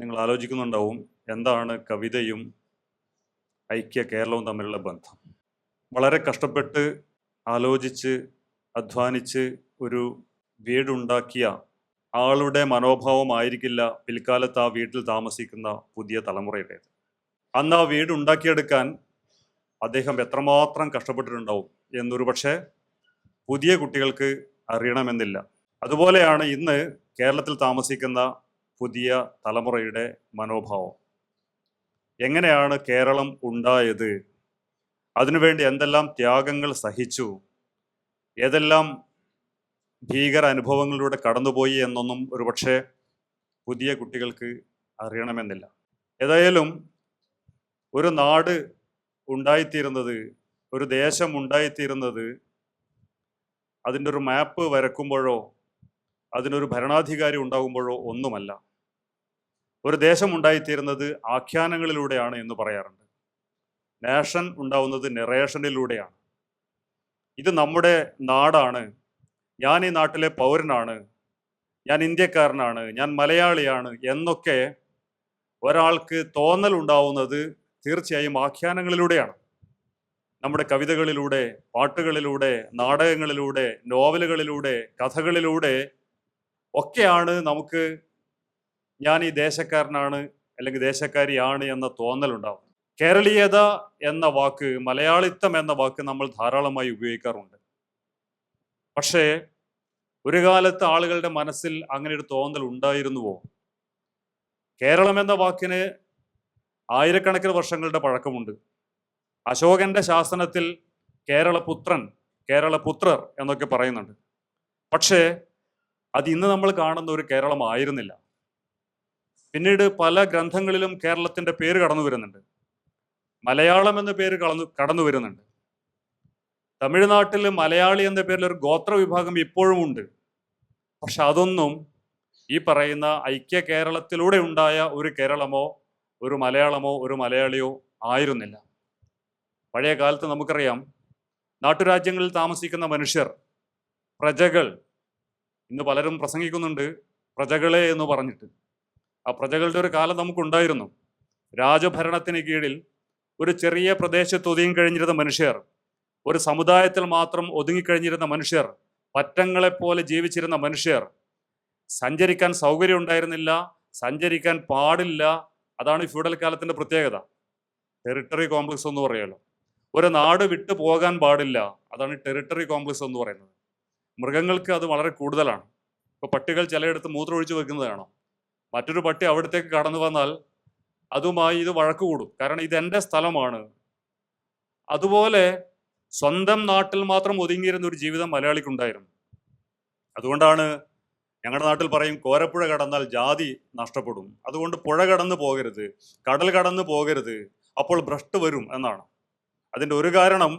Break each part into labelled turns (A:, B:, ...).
A: നിങ്ങൾ ആലോചിക്കുന്നുണ്ടാവും എന്താണ് കവിതയും ഐക്യ കേരളവും തമ്മിലുള്ള ബന്ധം. വളരെ കഷ്ടപ്പെട്ട് ആലോചിച്ച് അധ്വാനിച്ച് ഒരു വീടുണ്ടാക്കിയ ആളുടെ മനോഭാവമായിരിക്കില്ല പിൽക്കാലത്ത് ആ വീട്ടിൽ താമസിക്കുന്ന പുതിയ തലമുറയുടേത്. അന്ന് ആ വീട് ഉണ്ടാക്കിയെടുക്കാൻ അദ്ദേഹം എത്രമാത്രം കഷ്ടപ്പെട്ടിട്ടുണ്ടാവും എന്നൊരു പക്ഷേ പുതിയ കുട്ടികൾക്ക് അറിയണമെന്നില്ല. അതുപോലെയാണ് ഇന്ന് കേരളത്തിൽ താമസിക്കുന്ന പുതിയ തലമുറയുടെ മനോഭാവം. എങ്ങനെയാണ് കേരളം ഉണ്ടായത്? അതിനുവേണ്ടി എന്തെല്ലാം ത്യാഗങ്ങൾ സഹിച്ചു? ഏതെല്ലാം ഭീകര അനുഭവങ്ങളിലൂടെ കടന്നുപോയി എന്നൊന്നും ഒരുപക്ഷെ പുതിയ കുട്ടികൾക്ക് അറിയണമെന്നില്ല. ഏതായാലും ഒരു നാട് ഉണ്ടായിത്തീരുന്നത് ഒരു ദേശം ഉണ്ടായിത്തീരുന്നത് അതിന്റെ ഒരു മാപ്പ് വരക്കുമ്പോഴോ അതിനൊരു ഭരണാധികാരി ഉണ്ടാകുമ്പോഴോ ഒന്നുമല്ല. ഒരു ദേശം ഉണ്ടായിത്തീരുന്നത് ആഖ്യാനങ്ങളിലൂടെയാണ് എന്ന് പറയാറുണ്ട്. നാഷൻ ഉണ്ടാവുന്നത് നെറേഷനിലൂടെയാണ് ഇത് നമ്മുടെ നാടാണ്. ഞാൻ ഈ നാട്ടിലെ പൗരനാണ്. ഞാൻ ഇന്ത്യക്കാരനാണ്. ഞാൻ മലയാളിയാണ് എന്നൊക്കെ ഒരാൾക്ക് തോന്നൽ ഉണ്ടാവുന്നത് തീർച്ചയായും ആഖ്യാനങ്ങളിലൂടെയാണ്. നമ്മുടെ കവിതകളിലൂടെ പാട്ടുകളിലൂടെ നാടകങ്ങളിലൂടെ നോവലുകളിലൂടെ കഥകളിലൂടെ ഒക്കെയാണ് നമുക്ക് ഞാൻ ഈ ദേശക്കാരനാണ് അല്ലെങ്കിൽ ദേശക്കാരിയാണ് എന്ന തോന്നലുണ്ടാവും. കേരളീയത എന്ന വാക്ക് മലയാളിത്തം എന്ന വാക്ക് നമ്മൾ ധാരാളമായി ഉപയോഗിക്കാറുണ്ട്. പക്ഷേ ഒരു കാലത്ത് ആളുകളുടെ മനസ്സിൽ അങ്ങനെ ഒരു തോന്നൽ ഉണ്ടായിരുന്നുവോ? കേരളം എന്ന വാക്കിന് ആയിരക്കണക്കിന് വർഷങ്ങളുടെ പഴക്കമുണ്ട്. അശോകന്റെ ശാസനത്തിൽ കേരളപുത്രൻ കേരളപുത്രർ എന്നൊക്കെ പറയുന്നുണ്ട്. പക്ഷേ അത് ഇന്ന് നമ്മൾ കാണുന്ന ഒരു കേരളമായിരുന്നില്ല. പിന്നീട് പല ഗ്രന്ഥങ്ങളിലും കേരളത്തിന്റെ പേര് കടന്നു വരുന്നുണ്ട്. മലയാളം എന്ന പേര് കടന്നു കടന്നു വരുന്നുണ്ട്. തമിഴ്നാട്ടിൽ മലയാളി എന്ന പേരിൽ ഒരു ഗോത്ര വിഭാഗം ഇപ്പോഴും ഉണ്ട്. പക്ഷെ അതൊന്നും ഈ പറയുന്ന ഐക്യ കേരളത്തിലൂടെ ഉണ്ടായ ഒരു കേരളമോ ഒരു മലയാളമോ ഒരു മലയാളിയോ ആയിരുന്നില്ല. പഴയ കാലത്ത് നമുക്കറിയാം നാട്ടുരാജ്യങ്ങളിൽ താമസിക്കുന്ന മനുഷ്യർ പ്രജകൾ ഇന്ന് പലരും പ്രസംഗിക്കുന്നുണ്ട് പ്രജകളെ എന്ന് പറഞ്ഞിട്ട്. ആ പ്രജകളുടെ ഒരു കാലം നമുക്കുണ്ടായിരുന്നു. രാജഭരണത്തിന് കീഴിൽ ഒരു ചെറിയ പ്രദേശത്ത് ഒതുങ്ങി കഴിഞ്ഞിരുന്ന മനുഷ്യർ ഒരു സമുദായത്തിൽ മാത്രം ഒതുങ്ങിക്കഴിഞ്ഞിരുന്ന മനുഷ്യർ പറ്റങ്ങളെപ്പോലെ ജീവിച്ചിരുന്ന മനുഷ്യർ സഞ്ചരിക്കാൻ സൗകര്യം ഉണ്ടായിരുന്നില്ല സഞ്ചരിക്കാൻ പാടില്ല അതാണ് ഈ ഫ്യൂഡൽ കാലത്തിന്റെ പ്രത്യേകത. ടെറിട്ടറി കോംപ്ലക്സ് എന്ന് പറയുമല്ലോ. ഒരു നാട് വിട്ടു പോകാൻ പാടില്ല അതാണ് ടെറിട്ടറി കോംപ്ലക്സ് എന്ന് പറയുന്നത്. മൃഗങ്ങൾക്ക് അത് വളരെ കൂടുതലാണ്. ഇപ്പൊ പട്ടികൾ ചിലയിടത്ത് മൂത്രമൊഴിച്ച് വെക്കുന്നത് കാണാം മറ്റൊരു പട്ടി അവിടത്തേക്ക് കടന്നു വന്നാൽ അതുമായി ഇത് വഴക്ക് കൂടും കാരണം ഇത് എന്റെ സ്ഥലമാണ്. അതുപോലെ സ്വന്തം നാട്ടിൽ മാത്രം ഒതുങ്ങിയിരുന്ന ഒരു ജീവിതം മലയാളിക്കുണ്ടായിരുന്നു. അതുകൊണ്ടാണ് ഞങ്ങളുടെ നാട്ടിൽ പറയും കോരപ്പുഴ കടന്നാൽ ജാതി നഷ്ടപ്പെടും. അതുകൊണ്ട് പുഴ കടന്നു പോകരുത് കടൽ കടന്നു പോകരുത് അപ്പോൾ ഭ്രഷ്ട് വരും എന്നാണ്. അതിന്റെ ഒരു കാരണം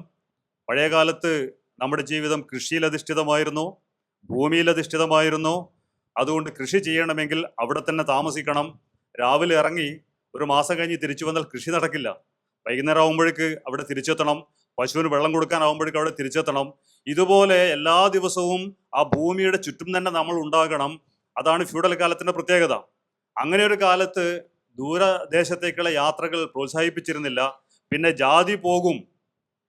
A: പഴയ കാലത്ത് നമ്മുടെ ജീവിതം കൃഷിയിൽ അധിഷ്ഠിതമായിരുന്നു ഭൂമിയിൽ അധിഷ്ഠിതമായിരുന്നു അതുകൊണ്ട് കൃഷി ചെയ്യണമെങ്കിൽ അവിടെ തന്നെ താമസിക്കണം. രാവിലെ ഇറങ്ങി ഒരു മാസം കഴിഞ്ഞ് തിരിച്ചു വന്നാൽ കൃഷി നടക്കില്ല. വൈകുന്നേരം ആകുമ്പോഴേക്ക് അവിടെ തിരിച്ചെത്തണം. പശുവിന് വെള്ളം കൊടുക്കാനാവുമ്പോഴേക്ക് അവിടെ തിരിച്ചെത്തണം. ഇതുപോലെ എല്ലാ ദിവസവും ആ ഭൂമിയുടെ ചുറ്റും തന്നെ നമ്മൾ ഉണ്ടാകണം. അതാണ് ഫ്യൂഡൽ കാലത്തിന്റെ പ്രത്യേകത. അങ്ങനെ ഒരു കാലത്ത് ദൂരദേശത്തേക്കുള്ള യാത്രകൾ പ്രോത്സാഹിപ്പിച്ചിരുന്നില്ല. പിന്നെ ജാതി പോകും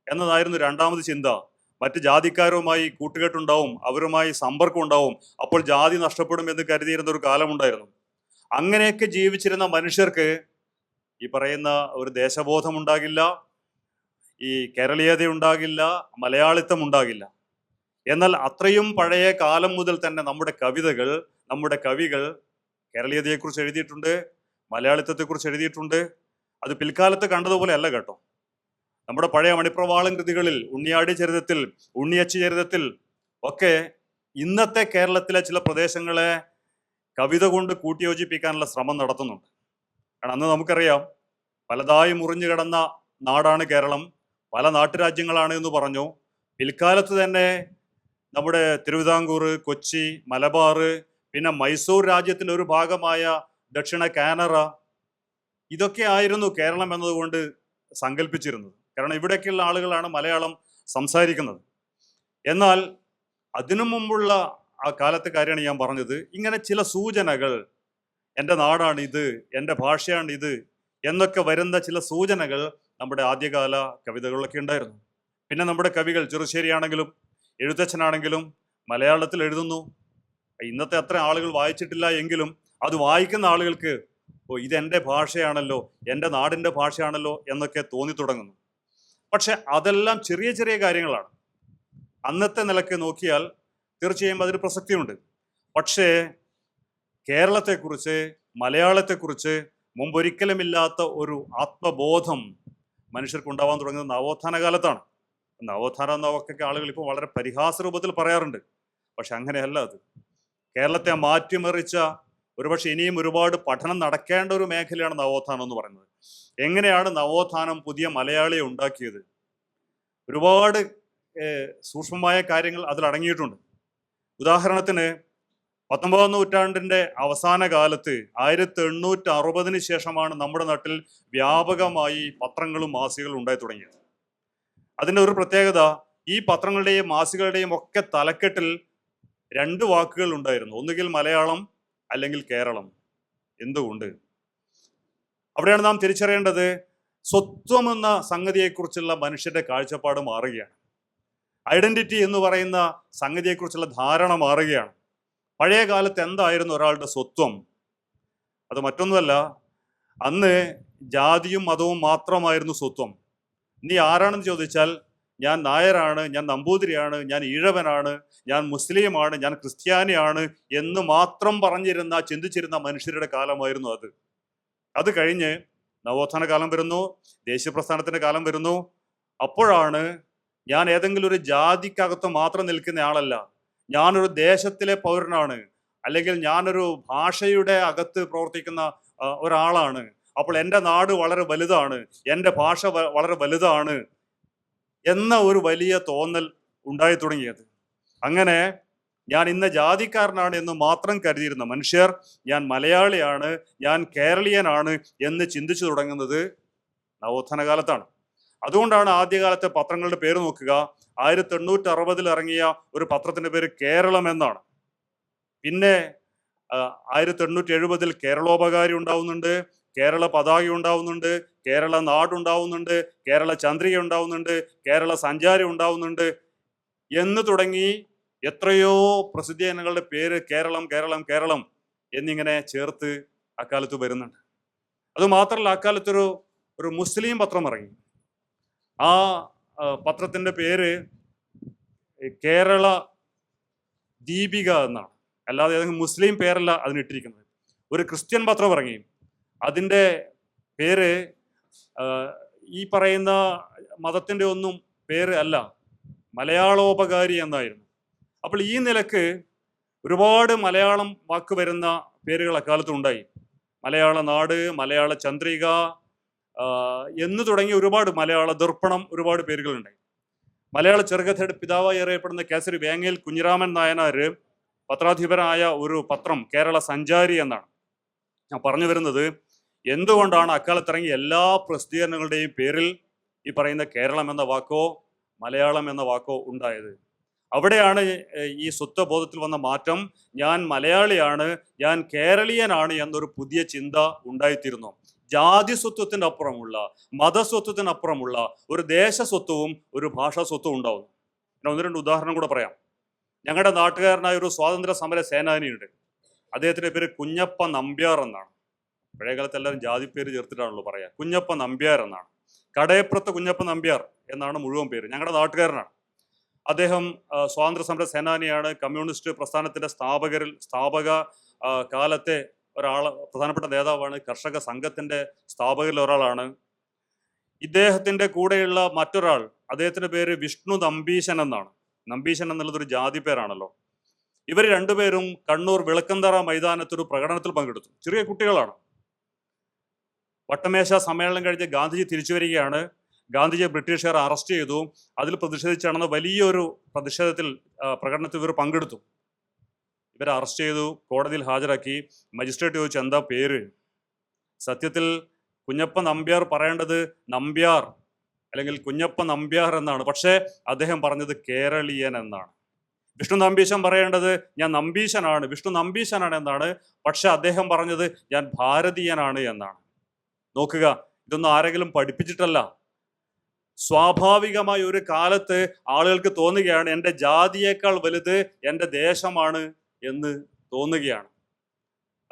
A: എന്നതായിരുന്നു രണ്ടാമത് ചിന്ത. മറ്റ് ജാതിക്കാരുമായി കൂട്ടുകെട്ടുണ്ടാവും അവരുമായി സമ്പർക്കം ഉണ്ടാവും അപ്പോൾ ജാതി നഷ്ടപ്പെടും എന്ന് കരുതിയിരുന്ന ഒരു കാലമുണ്ടായിരുന്നു. അങ്ങനെയൊക്കെ ജീവിച്ചിരുന്ന മനുഷ്യർക്ക് ഈ പറയുന്ന ഒരു ദേശബോധം ഉണ്ടാകില്ല ഈ കേരളീയത ഉണ്ടാകില്ല മലയാളിത്തം ഉണ്ടാകില്ല എന്നാൽ അത്രയും പഴയ കാലം മുതൽ തന്നെ നമ്മുടെ കവിതകൾ നമ്മുടെ കവികൾ കേരളീയതയെക്കുറിച്ച് എഴുതിയിട്ടുണ്ട് മലയാളിത്തത്തെക്കുറിച്ച് എഴുതിയിട്ടുണ്ട്. അത് പിൽക്കാലത്ത് കണ്ടതുപോലെ അല്ല കേട്ടോ. നമ്മുടെ പഴയ മണിപ്രവാളം കൃതികളിൽ ഉണ്ണിയാടി ചരിതത്തിൽ ഉണ്ണിയച്ചി ചരിതത്തിൽ ഒക്കെ ഇന്നത്തെ കേരളത്തിലെ ചില പ്രദേശങ്ങളെ കവിത കൊണ്ട് കൂട്ടിയോജിപ്പിക്കാനുള്ള ശ്രമം നടത്തുന്നുണ്ട്. കാരണം അന്ന് നമുക്കറിയാം പലതായി മുറിഞ്ഞു കിടന്ന നാടാണ് കേരളം പല നാട്ടുരാജ്യങ്ങളാണ് എന്ന് പറഞ്ഞു. പിൽക്കാലത്ത് തന്നെ നമ്മുടെ തിരുവിതാംകൂർ കൊച്ചി മലബാർ പിന്നെ മൈസൂർ രാജ്യത്തിന്റെ ഒരു ഭാഗമായ ദക്ഷിണ കാനറ ഇതൊക്കെ ആയിരുന്നു കേരളം എന്നതുകൊണ്ട് സങ്കല്പിച്ചിരുന്നത് കാരണം ഇവിടേക്കുള്ള ആളുകളാണ് മലയാളം സംസാരിക്കുന്നത്. എന്നാൽ അതിനു മുമ്പുള്ള ആ കാലത്തെ കാര്യമാണ് ഞാൻ പറഞ്ഞത്. ഇങ്ങനെ ചില സൂചനകൾ എന്റെ നാടാണ് ഇത് എന്റെ ഭാഷയാണ് ഇത് എന്നൊക്കെ വരുന്ന ചില സൂചനകൾ നമ്മുടെ ആദ്യകാല കവിതകളിലൊക്കെ ഉണ്ടായിരുന്നു. പിന്നെ നമ്മുടെ കവികൾ ചെറുശ്ശേരിയാണെങ്കിലും എഴുത്തച്ഛനാണെങ്കിലും മലയാളത്തിൽ എഴുതുന്നു. ഇന്നത്തെ അത്ര ആളുകൾ വായിച്ചിട്ടില്ല എങ്കിലും അത് വായിക്കുന്ന ആളുകൾക്ക് ഓ ഇതെന്റെ ഭാഷയാണല്ലോ എന്റെ നാടിന്റെ ഭാഷയാണല്ലോ എന്നൊക്കെ തോന്നി തുടങ്ങുന്നു. പക്ഷെ അതെല്ലാം ചെറിയ ചെറിയ കാര്യങ്ങളാണ്. അന്നത്തെ നിലയ്ക്ക് നോക്കിയാൽ തീർച്ചയായും അതിന് പ്രസക്തിയുണ്ട്. പക്ഷേ കേരളത്തെക്കുറിച്ച് മലയാളത്തെക്കുറിച്ച് മുമ്പൊരിക്കലുമില്ലാത്ത ഒരു ആത്മബോധം മനുഷ്യർക്ക് ഉണ്ടാവാൻ തുടങ്ങുന്നത് നവോത്ഥാന കാലത്താണ്. നവോത്ഥാന എന്നൊക്കെ ആളുകൾ ഇപ്പോൾ വളരെ പരിഹാസ രൂപത്തിൽ പറയാറുണ്ട്. പക്ഷെ അങ്ങനെയല്ല അത്. കേരളത്തെ മാറ്റിമറിച്ച ഒരുപക്ഷെ ഇനിയും ഒരുപാട് പഠനം നടക്കേണ്ട ഒരു മേഖലയാണ് നവോത്ഥാനം എന്ന് പറയുന്നത്. എങ്ങനെയാണ് നവോത്ഥാനം പുതിയ മലയാളിയെ ഉണ്ടാക്കിയത്? ഒരുപാട് സൂക്ഷ്മമായ കാര്യങ്ങൾ അതിൽ അടങ്ങിയിട്ടുണ്ട്. ഉദാഹരണത്തിന് പത്തൊമ്പതാം നൂറ്റാണ്ടിന്റെ അവസാന കാലത്ത് ആയിരത്തി എണ്ണൂറ്റി അറുപതിന് ശേഷമാണ് നമ്മുടെ നാട്ടിൽ വ്യാപകമായി പത്രങ്ങളും മാസികകളും ഉണ്ടായി തുടങ്ങിയത്. അതിന്റെ ഒരു പ്രത്യേകത ഈ പത്രങ്ങളുടെയും മാസികകളുടെയും ഒക്കെ തലക്കെട്ടിൽ രണ്ട് വാക്കുകൾ ഉണ്ടായിരുന്നു. ഒന്നുകിൽ മലയാളം അല്ലെങ്കിൽ കേരളം? എന്തുകൊണ്ട്? അവിടെയാണ് നാം തിരിച്ചറിയേണ്ടത്. സ്വത്വം എന്ന സംഗതിയെക്കുറിച്ചുള്ള മനുഷ്യന്റെ കാഴ്ചപ്പാട് മാറുകയാണ്. ഐഡന്റിറ്റി എന്ന് പറയുന്ന സംഗതിയെക്കുറിച്ചുള്ള ധാരണ മാറുകയാണ്. പഴയ കാലത്ത് എന്തായിരുന്നു ഒരാളുടെ സ്വത്വം? അത് മറ്റൊന്നുമല്ല. അന്ന് ജാതിയും മതവും മാത്രമായിരുന്നു സ്വത്വം. നീ ആരാണെന്ന് ചോദിച്ചാൽ ഞാൻ നായരാണ് ഞാൻ നമ്പൂതിരിയാണ് ഞാൻ ഈഴവനാണ് ഞാൻ മുസ്ലിമാണ് ഞാൻ ക്രിസ്ത്യാനിയാണ് എന്ന് മാത്രം പറഞ്ഞിരുന്ന ചിന്തിച്ചിരുന്ന മനുഷ്യരുടെ കാലമായിരുന്നു അത്. അത് കഴിഞ്ഞ് നവോത്ഥാന കാലം വരുന്നു ദേശീയ പ്രസ്ഥാനത്തിന്റെ കാലം വരുന്നു. അപ്പോഴാണ് ഞാൻ ഏതെങ്കിലും ഒരു ജാതിക്കകത്ത് മാത്രം നിൽക്കുന്ന ആളല്ല. ഞാനൊരു ദേശത്തിലെ പൗരനാണ്. അല്ലെങ്കിൽ ഞാനൊരു ഭാഷയുടെ അകത്ത് പ്രവർത്തിക്കുന്ന ഒരാളാണ്. അപ്പോൾ എന്റെ നാട് വളരെ വലുതാണ്. എന്റെ ഭാഷ വളരെ വലുതാണ്. എന്ന ഒരു വലിയ തോന്നൽ ഉണ്ടായി തുടങ്ങിയത്. അങ്ങനെ ഞാൻ ഇന്ന ജാതിക്കാരനാണ് എന്ന് മാത്രം കരുതിയിരുന്ന മനുഷ്യർ ഞാൻ മലയാളിയാണ് ഞാൻ കേരളീയനാണ് എന്ന് ചിന്തിച്ചു തുടങ്ങുന്നത് നവോത്ഥാന കാലത്താണ് അതുകൊണ്ടാണ് ആദ്യകാലത്തെ പത്രങ്ങളുടെ പേര് നോക്കുക. ആയിരത്തി എണ്ണൂറ്റി അറുപതിൽ ഇറങ്ങിയ ഒരു പത്രത്തിന്റെ പേര് കേരളം എന്നാണ്. പിന്നെ ആയിരത്തി എണ്ണൂറ്റി എഴുപതിൽ കേരളോപകാരി ഉണ്ടാവുന്നുണ്ട്. കേരള പതാക ഉണ്ടാവുന്നുണ്ട് കേരള നാടുണ്ടാവുന്നുണ്ട് കേരള ചന്ദ്രിക ഉണ്ടാവുന്നുണ്ട് കേരള സഞ്ചാരി ഉണ്ടാവുന്നുണ്ട് എന്ന് തുടങ്ങി എത്രയോ പ്രസിദ്ധീകരണങ്ങളുടെ പേര് കേരളം കേരളം കേരളം എന്നിങ്ങനെ ചേർത്ത് അക്കാലത്ത് വരുന്നുണ്ട്. അതുമാത്രമല്ല അക്കാലത്തൊരു ഒരു മുസ്ലിം പത്രം ഇറങ്ങി. ആ പത്രത്തിന്റെ പേര് കേരള ദീപിക എന്നാണ്. അല്ലാതെ ഏതെങ്കിലും മുസ്ലിം പേരല്ല അതിനിട്ടിരിക്കുന്നത്. ഒരു ക്രിസ്ത്യൻ പത്രം ഇറങ്ങി. അതിന്റെ പേര് ഈ പറയുന്ന മതത്തിന്റെ ഒന്നും പേര് അല്ല. മലയാളോപകാരി എന്നായിരുന്നു. അപ്പോൾ ഈ നിലയ്ക്ക് ഒരുപാട് മലയാളം വാക്ക് വരുന്ന പേരുകൾ അക്കാലത്ത് ഉണ്ടായി. മലയാള നാട് മലയാള ചന്ദ്രിക എന്ന് തുടങ്ങി ഒരുപാട് മലയാള ദർപ്പണം ഒരുപാട് പേരുകളുണ്ടായി. മലയാള ചെറുകഥയുടെ പിതാവായി അറിയപ്പെടുന്ന കേസരി വേങ്ങയിൽ കുഞ്ഞിരാമൻ നായനാർ പത്രാധിപരായ ഒരു പത്രം കേരള സഞ്ചാരി എന്നാണ്. ഞാൻ പറഞ്ഞു വരുന്നത് എന്തുകൊണ്ടാണ് അക്കാലത്ത് ഇറങ്ങിയ എല്ലാ പ്രസിദ്ധീകരണങ്ങളുടെയും പേരിൽ ഈ പറയുന്ന കേരളം എന്ന വാക്കോ മലയാളം എന്ന വാക്കോ ഉണ്ടായത്? അവിടെയാണ് ഈ സ്വത്വബോധത്തിൽ വന്ന മാറ്റം. ഞാൻ മലയാളിയാണ് ഞാൻ കേരളീയനാണ് എന്നൊരു പുതിയ ചിന്ത ഉണ്ടായിത്തീരുന്നു. ജാതി സ്വത്വത്തിന്റെ അപ്പുറമുള്ള മതസ്വത്വത്തിന് അപ്പുറമുള്ള ഒരു ദേശസ്വത്വവും ഒരു ഭാഷാ സ്വത്വവും ഉണ്ടാവും. ഞാൻ ഒന്ന് രണ്ട് ഉദാഹരണം കൂടെ പറയാം. ഞങ്ങളുടെ നാട്ടുകാരനായ ഒരു സ്വാതന്ത്ര്യ സമര സേനാനിയുണ്ട്. അദ്ദേഹത്തിന്റെ പേര് കുഞ്ഞപ്പ നമ്പ്യാർ എന്നാണ്. പഴയ കാലത്ത് എല്ലാവരും ജാതി പേര് ചേർത്തിട്ടാണല്ലോ പറയാ. കുഞ്ഞപ്പ നമ്പ്യാർ എന്നാണ്. കടയപ്പുറത്തെ കുഞ്ഞപ്പ നമ്പ്യാർ എന്നാണ് മുഴുവൻ പേര്. ഞങ്ങളുടെ നാട്ടുകാരനാണ്. അദ്ദേഹം സ്വാതന്ത്ര്യ സമര സേനാനിയാണ്. കമ്മ്യൂണിസ്റ്റ് പ്രസ്ഥാനത്തിന്റെ സ്ഥാപകരിൽ സ്ഥാപക കാലത്തെ ഒരാൾ പ്രധാനപ്പെട്ട നേതാവാണ്. കർഷക സംഘത്തിന്റെ സ്ഥാപകരിൽ ഒരാളാണ്. ഇദ്ദേഹത്തിന്റെ കൂടെയുള്ള മറ്റൊരാൾ അദ്ദേഹത്തിന്റെ പേര് വിഷ്ണു നമ്പീശൻ എന്നാണ്. നമ്പീശൻ എന്നുള്ളത് ഒരു ജാതി പേരാണല്ലോ. ഇവർ രണ്ടുപേരും കണ്ണൂർ വിളക്കന്തറ മൈതാനത്തൊരു പ്രകടനത്തിൽ പങ്കെടുത്തു. ചെറിയ കുട്ടികളാണ്. വട്ടമേശ സമ്മേളനം കഴിഞ്ഞ് ഗാന്ധിജി തിരിച്ചു വരികയാണ്. ഗാന്ധിജിയെ ബ്രിട്ടീഷുകാർ അറസ്റ്റ് ചെയ്തു. അതിൽ പ്രതിഷേധിച്ചാണെന്ന് വലിയൊരു പ്രതിഷേധത്തിൽ പ്രകടനത്തിൽ ഇവർ പങ്കെടുത്തു. ഇവരെ അറസ്റ്റ് ചെയ്തു കോടതിയിൽ ഹാജരാക്കി. മജിസ്ട്രേറ്റ് ചോദിച്ചു എന്താ പേര്? സത്യത്തിൽ കുഞ്ഞപ്പ നമ്പ്യാർ പറയേണ്ടത് നമ്പ്യാർ അല്ലെങ്കിൽ കുഞ്ഞപ്പ നമ്പ്യാർ എന്നാണ്. പക്ഷേ അദ്ദേഹം പറഞ്ഞത് കേരളീയൻ എന്നാണ്. വിഷ്ണു നമ്പീശൻ പറയേണ്ടത് ഞാൻ നമ്പീശനാണ് വിഷ്ണു നമ്പീശനാണ് എന്നാണ്. പക്ഷെ അദ്ദേഹം പറഞ്ഞത് ഞാൻ ഭാരതീയനാണ് എന്നാണ്. നോക്കുക ഇതൊന്നും ആരെങ്കിലും പഠിപ്പിച്ചിട്ടല്ല. സ്വാഭാവികമായ ഒരു കാലത്ത് ആളുകൾക്ക് തോന്നുകയാണ് എന്റെ ജാതിയേക്കാൾ വലുത് എന്റെ ദേശമാണ് എന്ന് തോന്നുകയാണ്.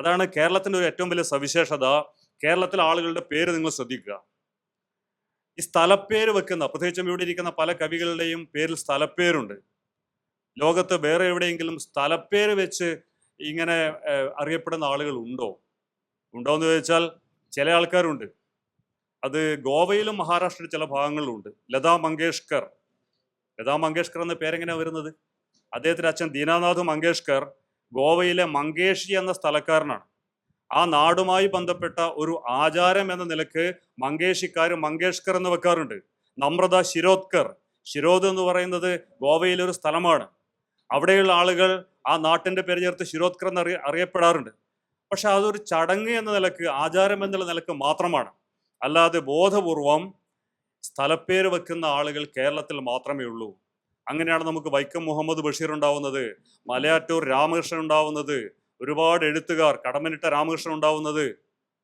A: അതാണ് കേരളത്തിന്റെ ഒരു ഏറ്റവും വലിയ സവിശേഷത. കേരളത്തിലെ ആളുകളുടെ പേര് നിങ്ങൾ ശ്രദ്ധിക്കുക. ഈ സ്ഥലപ്പേര് വെക്കുന്ന പ്രത്യേകിച്ചും ഇവിടെ ഇരിക്കുന്ന പല കവികളുടെയും പേരിൽ സ്ഥലപ്പേരുണ്ട്. ലോകത്ത് വേറെ എവിടെയെങ്കിലും സ്ഥലപ്പേര് വെച്ച് ഇങ്ങനെ അറിയപ്പെടുന്ന ആളുകൾ ഉണ്ടോ? ഉണ്ടോ എന്ന് ചോദിച്ചാൽ ചില ആൾക്കാരുണ്ട്. അത് ഗോവയിലും മഹാരാഷ്ട്രയിലും ചില ഭാഗങ്ങളിലുണ്ട്. ലതാ മങ്കേഷ്കർ. ലതാ മങ്കേഷ്കർ എന്ന പേരെങ്ങനെയാണ് വരുന്നത്? അദ്ദേഹത്തിന്റെ അച്ഛൻ ദീനാനാഥ് മങ്കേഷ്കർ ഗോവയിലെ മങ്കേഷി എന്ന സ്ഥലക്കാരനാണ്. ആ നാടുമായി ബന്ധപ്പെട്ട ഒരു ആചാരം എന്ന നിലയ്ക്ക് മങ്കേഷിക്കാർ മങ്കേഷ്കർ എന്ന് വെക്കാറുണ്ട്. നമ്രത ശിരോദ്കർ. ശിരോദ് എന്ന് പറയുന്നത് ഗോവയിലെ ഒരു സ്ഥലമാണ്. അവിടെയുള്ള ആളുകൾ ആ നാട്ടിന്റെ പേര് ചേർത്ത് ശിരോദ്കർ എന്ന് അറിയ അറിയപ്പെടാറുണ്ട്. പക്ഷെ അതൊരു ചടങ്ങ് എന്ന നിലയ്ക്ക് ആചാരം എന്നുള്ള നിലയ്ക്ക് മാത്രമാണ്. അല്ലാതെ ബോധപൂർവം സ്ഥലപ്പേര് വെക്കുന്ന ആളുകൾ കേരളത്തിൽ മാത്രമേ ഉള്ളൂ. അങ്ങനെയാണ് നമുക്ക് വൈക്കം മുഹമ്മദ് ബഷീർ ഉണ്ടാവുന്നത് മലയാറ്റൂർ രാമകൃഷ്ണൻ ഉണ്ടാവുന്നത് ഒരുപാട് എഴുത്തുകാർ കടമനിട്ട രാമകൃഷ്ണൻ ഉണ്ടാവുന്നത്.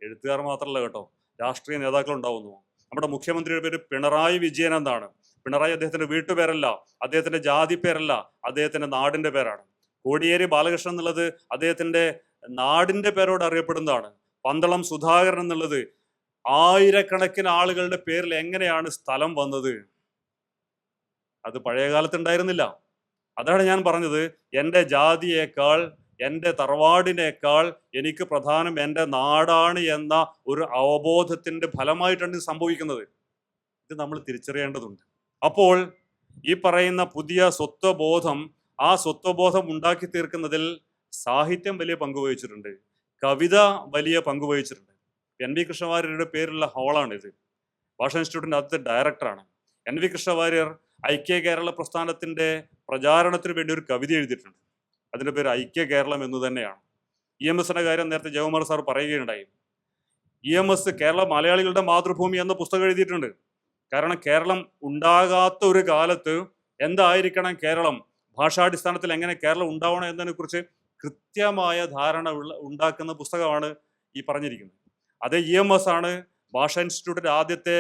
A: എഴുത്തുകാർ മാത്രമല്ല കേട്ടോ രാഷ്ട്രീയ നേതാക്കൾ ഉണ്ടാവുന്നു. നമ്മുടെ മുഖ്യമന്ത്രിയുടെ പേര് പിണറായി വിജയൻ എന്നാണ്. പിണറായി അദ്ദേഹത്തിന്റെ വീട്ടുപേരല്ല അദ്ദേഹത്തിന്റെ ജാതി പേരല്ല അദ്ദേഹത്തിന്റെ നാടിന്റെ പേരാണ്. കോടിയേരി ബാലകൃഷ്ണൻ എന്നുള്ളത് അദ്ദേഹത്തിന്റെ നാടിന്റെ പേരോട് അറിയപ്പെടുന്നതാണ്. പന്തളം സുധാകരൻ എന്നുള്ളത് ആയിരക്കണക്കിന് ആളുകളുടെ പേരിൽ എങ്ങനെയാണ് സ്ഥലം വന്നത്? അത് പഴയ കാലത്ത് ഉണ്ടായിരുന്നില്ല. അതാണ് ഞാൻ പറഞ്ഞത്. എന്റെ ജാതിയേക്കാൾ എന്റെ തറവാടിനേക്കാൾ എനിക്ക് പ്രധാനം എന്റെ നാടാണ് എന്ന ഒരു അവബോധത്തിന്റെ ഫലമായിട്ടാണ് ഇത് സംഭവിക്കുന്നത്. ഇത് നമ്മൾ തിരിച്ചറിയേണ്ടതുണ്ട്. അപ്പോൾ ഈ പറയുന്ന പുതിയ സ്വത്വബോധം ആ സ്വത്വബോധം ഉണ്ടാക്കി തീർക്കുന്നതിൽ സാഹിത്യം വലിയ പങ്ക് വഹിച്ചിട്ടുണ്ട്. കവിത വലിയ പങ്ക് വഹിച്ചിട്ടുണ്ട്. എൻ വി കൃഷ്ണവാര്യരുടെ പേരുള്ള ഹാളാണ് ഇത്. ഭാഷ ഇൻസ്റ്റിറ്റ്യൂട്ടിന്റെ ആദ്യത്തെ ഡയറക്ടറാണ് എൻ വി കൃഷ്ണവാര്യർ ഐക്യ കേരള പ്രസ്ഥാനത്തിന്റെ പ്രചാരണത്തിന് വേണ്ടി ഒരു കവിത എഴുതിയിട്ടുണ്ട്. അതിന്റെ പേര് ഐക്യ കേരളം എന്ന് തന്നെയാണ്. ഇ എം എസിന്റെ കാര്യം നേരത്തെ ജയകുമാർ സാർ പറയുകയുണ്ടായി. ഇ എം എസ് കേരള മലയാളികളുടെ മാതൃഭൂമി എന്ന പുസ്തകം എഴുതിയിട്ടുണ്ട്. കാരണം കേരളം ഉണ്ടാകാത്ത ഒരു കാലത്ത് എന്തായിരിക്കണം കേരളം? ഭാഷാടിസ്ഥാനത്തിൽ എങ്ങനെ കേരളം ഉണ്ടാവണം എന്നതിനെ കുറിച്ച് കൃത്യമായ ധാരണ ഉള്ള ഉണ്ടാക്കുന്ന പുസ്തകമാണ് ഈ പറഞ്ഞിരിക്കുന്നത്. അതേ ഇ എം എസ് ആണ് ഭാഷ ഇൻസ്റ്റിറ്റ്യൂട്ടിന്റെ ആദ്യത്തെ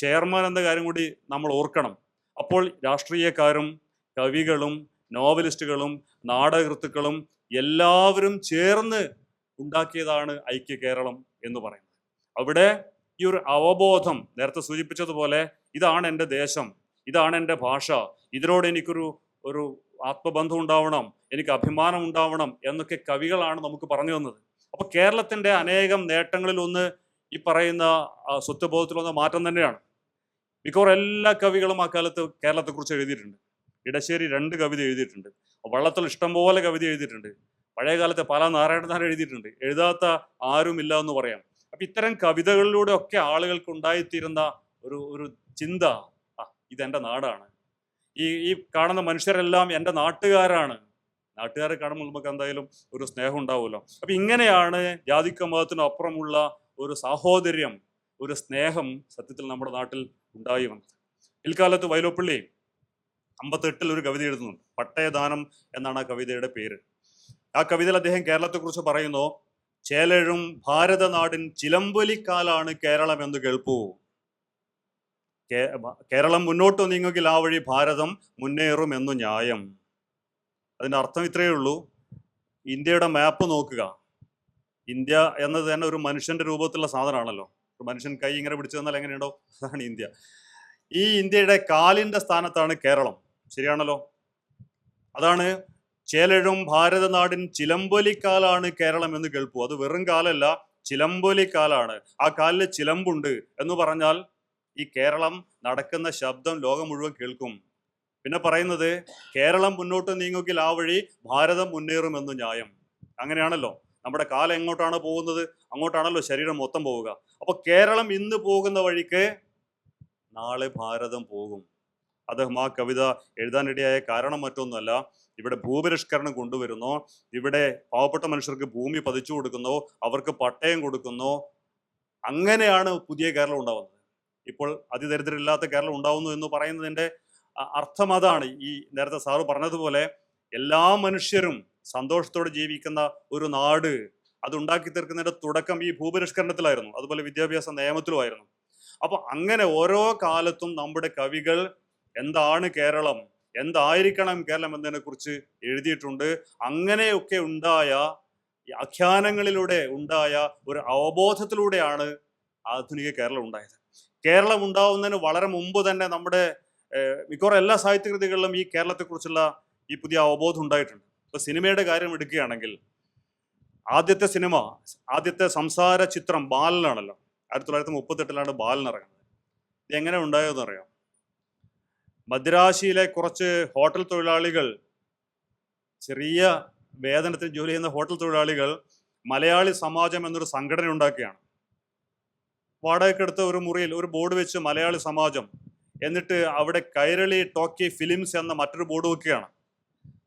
A: ചെയർമാൻ എന്ന കാര്യം കൂടി നമ്മൾ ഓർക്കണം. അപ്പോൾ രാഷ്ട്രീയക്കാരും കവികളും നോവലിസ്റ്റുകളും നാടകൃത്തുക്കളും എല്ലാവരും ചേർന്ന് ഉണ്ടാക്കിയതാണ് ഐക്യ കേരളം എന്ന് പറയുന്നത്. അവിടെ ഈ ഒരു അവബോധം നേരത്തെ സൂചിപ്പിച്ചതുപോലെ ഇതാണ് എന്റെ ദേശം ഇതാണ് എന്റെ ഭാഷ ഇതിനോട് എനിക്കൊരു ഒരു ആത്മബന്ധം ഉണ്ടാവണം എനിക്ക് അഭിമാനം ഉണ്ടാവണം എന്നൊക്കെ കവികളാണ് നമുക്ക് പറഞ്ഞു തന്നത്. അപ്പൊ കേരളത്തിന്റെ അനേകം നേട്ടങ്ങളിൽ ഒന്ന് ഈ പറയുന്ന സ്വത്വബോധത്തിലൊന്ന് മാറ്റം തന്നെയാണ്. മിക്കവാറും എല്ലാ കവികളും ആ കാലത്ത് കേരളത്തെക്കുറിച്ച് എഴുതിയിട്ടുണ്ട്. ഇടശ്ശേരി രണ്ട് കവിത എഴുതിയിട്ടുണ്ട്. വള്ളത്തിൽ ഇഷ്ടംപോലെ കവിത എഴുതിയിട്ടുണ്ട്. പഴയ കാലത്തെ പല നാരായണനാർ എഴുതിയിട്ടുണ്ട്. എഴുതാത്ത ആരുമില്ല എന്ന് പറയാം. അപ്പൊ ഇത്തരം കവിതകളിലൂടെ ഒക്കെ ആളുകൾക്ക് ഉണ്ടായിത്തീരുന്ന ഒരു ഒരു ചിന്ത ഇതെന്റെ നാടാണ്. ഈ ഈ കാണുന്ന മനുഷ്യരെല്ലാം എന്റെ നാട്ടുകാരാണ്. നാട്ടുകാരെ കാണുമ്പോൾ നമുക്ക് എന്തായാലും ഒരു സ്നേഹം ഉണ്ടാവുമല്ലോ. അപ്പം ഇങ്ങനെയാണ് ജാതിക്ക മതത്തിനും അപ്പുറമുള്ള ഒരു സാഹോദര്യം ഒരു സ്നേഹം സത്യത്തിൽ നമ്മുടെ നാട്ടിൽ ഉണ്ടായി വന്നത്. പിൽക്കാലത്ത് വൈലോപ്പള്ളി അമ്പത്തെട്ടിൽ ഒരു കവിത എഴുതുന്നുണ്ട് പട്ടയദാനം എന്നാണ് ആ കവിതയുടെ പേര്. ആ കവിതയിൽ അദ്ദേഹം കേരളത്തെക്കുറിച്ച് പറയുന്നു ചേലഴും ഭാരതനാടിൻ ചിലമ്പൊലിക്കാലാണ് കേരളം എന്ന് കേൾപ്പൂ. കേരളം മുന്നോട്ട് നീങ്ങുമെങ്കിൽ ആ വഴി ഭാരതം മുന്നേറുമെന്നു ന്യായം. അതിന്റെ അർത്ഥം ഇത്രയേ ഉള്ളൂ. ഇന്ത്യയുടെ മാപ്പ് നോക്കുക. ഇന്ത്യ എന്നത് തന്നെ ഒരു മനുഷ്യന്റെ രൂപത്തിലുള്ള സാധനമാണല്ലോ. ഒരു മനുഷ്യൻ കൈ ഇങ്ങനെ പിടിച്ചു തന്നാൽ എങ്ങനെയുണ്ടോ? അതാണ് ഇന്ത്യ. ഈ ഇന്ത്യയുടെ കാലിന്റെ സ്ഥാനത്താണ് കേരളം. ശരിയാണല്ലോ? അതാണ് ചേലഴും ഭാരതനാടിൻ ചിലമ്പൊലിക്കാലാണ് കേരളം എന്ന് കേൾപ്പു. അത് വെറും കാലല്ല ചിലമ്പൊലിക്കാലാണ്. ആ കാലിൽ ചിലമ്പുണ്ട് എന്ന് പറഞ്ഞാൽ ഈ കേരളം നടക്കുന്ന ശബ്ദം ലോകം മുഴുവൻ കേൾക്കും. പിന്നെ പറയുന്നത് കേരളം മുന്നോട്ട് നീങ്ങുകിൽ ആ വഴി ഭാരതം മുന്നേറുമെന്ന് ന്യായം. അങ്ങനെയാണല്ലോ. നമ്മുടെ കാലം എങ്ങോട്ടാണ് പോകുന്നത്? അങ്ങോട്ടാണല്ലോ ശരീരം മൊത്തം പോവുക. അപ്പൊ കേരളം ഇന്ന് പോകുന്ന വഴിക്ക് നാളെ ഭാരതം പോകും. അദ്ദേഹം ആ കവിത എഴുതാനിടയായ കാരണം മറ്റൊന്നുമല്ല. ഇവിടെ ഭൂപരിഷ്കരണം കൊണ്ടുവരുന്നോ ഇവിടെ പാവപ്പെട്ട മനുഷ്യർക്ക് ഭൂമി പതിച്ചു കൊടുക്കുന്നോ അവർക്ക് പട്ടയം കൊടുക്കുന്നോ അങ്ങനെയാണ് പുതിയ കേരളം ഉണ്ടാവുന്നത്. ഇപ്പോൾ അതിദരിദ്രമില്ലാത്ത കേരളം ഉണ്ടാവുന്നു എന്ന് പറയുന്നതിന്റെ അർത്ഥം അതാണ്. ഈ നേരത്തെ സാറ് പറഞ്ഞതുപോലെ എല്ലാ മനുഷ്യരും സന്തോഷത്തോടെ ജീവിക്കുന്ന ഒരു നാട് അത് ഉണ്ടാക്കി തീർക്കുന്നതിന്റെ തുടക്കം ഈ ഭൂപരിഷ്കരണത്തിലായിരുന്നു. അതുപോലെ വിദ്യാഭ്യാസ നിയമത്തിലുമായിരുന്നു അപ്പോൾ അങ്ങനെ ഓരോ കാലത്തും നമ്മുടെ കവികൾ എന്താണ് കേരളം എന്തായിരിക്കണം കേരളം എന്നതിനെ കുറിച്ച് എഴുതിയിട്ടുണ്ട്. അങ്ങനെയൊക്കെ ഉണ്ടായ ആഖ്യാനങ്ങളിലൂടെ ഉണ്ടായ ഒരു അവബോധത്തിലൂടെയാണ് ആധുനിക കേരളം ഉണ്ടായത്. കേരളം ഉണ്ടാവുന്നതിന് വളരെ മുമ്പ് തന്നെ നമ്മുടെ മിക്കവാറും എല്ലാ സാഹിത്യകൃതികളിലും ഈ കേരളത്തെക്കുറിച്ചുള്ള ഈ പുതിയ അവബോധം ഉണ്ടായിട്ടുണ്ട്. ഇപ്പൊ സിനിമയുടെ കാര്യം എടുക്കുകയാണെങ്കിൽ ആദ്യത്തെ സിനിമ ആദ്യത്തെ സംസാര ചിത്രം ബാലനാണല്ലോ. ആയിരത്തി തൊള്ളായിരത്തി മുപ്പത്തെട്ടിലാണ് ബാലൻ ഇറങ്ങുന്നത്. ഇത് എങ്ങനെ ഉണ്ടായതെന്ന് അറിയാം മദ്രാശിയിലെ കുറച്ച് ഹോട്ടൽ തൊഴിലാളികൾ ചെറിയ വേതനത്തിൽ ജോലി ചെയ്യുന്ന ഹോട്ടൽ തൊഴിലാളികൾ മലയാളി സമാജം എന്നൊരു സംഘടന ഉണ്ടാക്കുകയാണ്. വാടകയ്ക്കെടുത്ത ഒരു മുറിയിൽ ഒരു ബോർഡ് വെച്ച് മലയാളി സമാജം എന്നിട്ട് അവിടെ കൈരളി ടോക്കി ഫിലിംസ് എന്ന മറ്റൊരു ബോർഡ് വെക്കുകയാണ്.